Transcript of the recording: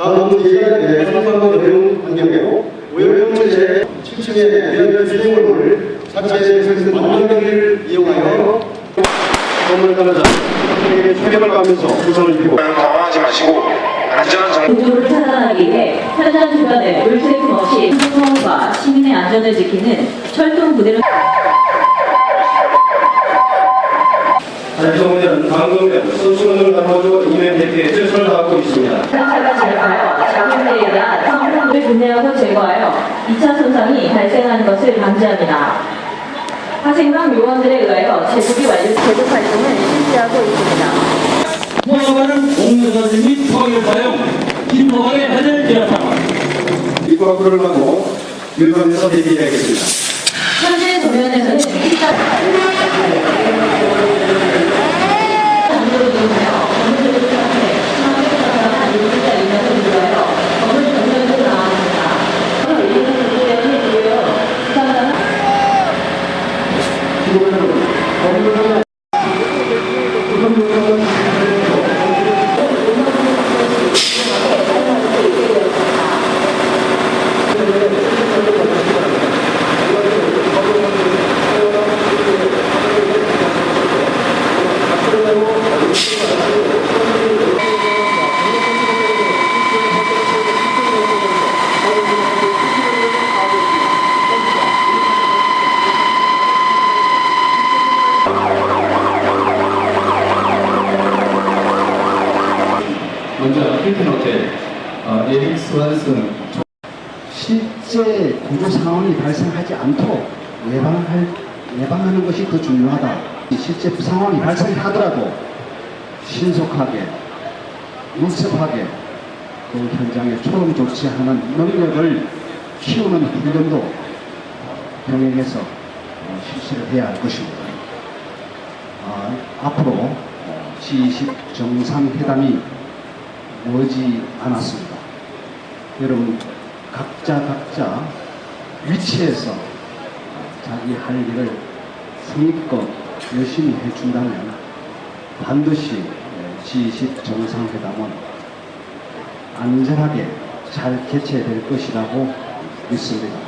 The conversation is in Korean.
다음 기간에 상상과 내용 환경에 오염물질 7층의 미안한 수용물을 자체의 설치 만년기를 이용하여 건물 따라자 에게 책임을 가면서 구성을 입히고 당황하지 마시고 안전한 정 구조를 차단하기 위해 현장 주변에 물세품 없이 소통과 시민의 안전을 지키는 철통 부대를 달성은 방금 선수원을 담아줘 이면 대피에 최선을 다하고 있습니다. 차가 제거하여 작용에 대한 성 분해하고 제거하여 2차 손상이 발생하는 것을 방지합니다. 화생방 요원들에 의하여 제국이 완료 제국 활동을 실시하고 있습니다. 포함하는 공유사들 및 통일사용 김포항의 하늘 기합합니다. 입과구를 하고 일반에서 대피해야겠습니다. 현재 도면에서는 మూడు రెండు 먼저 힐튼 호텔 어, 에릭 스 완슨 실제 구조 상황이 발생하지 않도록 예방할, 예방하는 것이 더 중요하다. 실제 상황이 발생하더라도 신속하게, 밀접하게 그 현장에 초동 조치하는 능력을 키우는 훈련도 병행해서 어, 실시를 해야 할 것입니다. 아, 앞으로 어, G20 정상회담이 머지 않았습니다. 여러분 각자 각자 위치에서 자기 할 일을 성의껏 열심히 해준다면 반드시 G20 정상회담은 안전하게 잘 개최될 것이라고 믿습니다.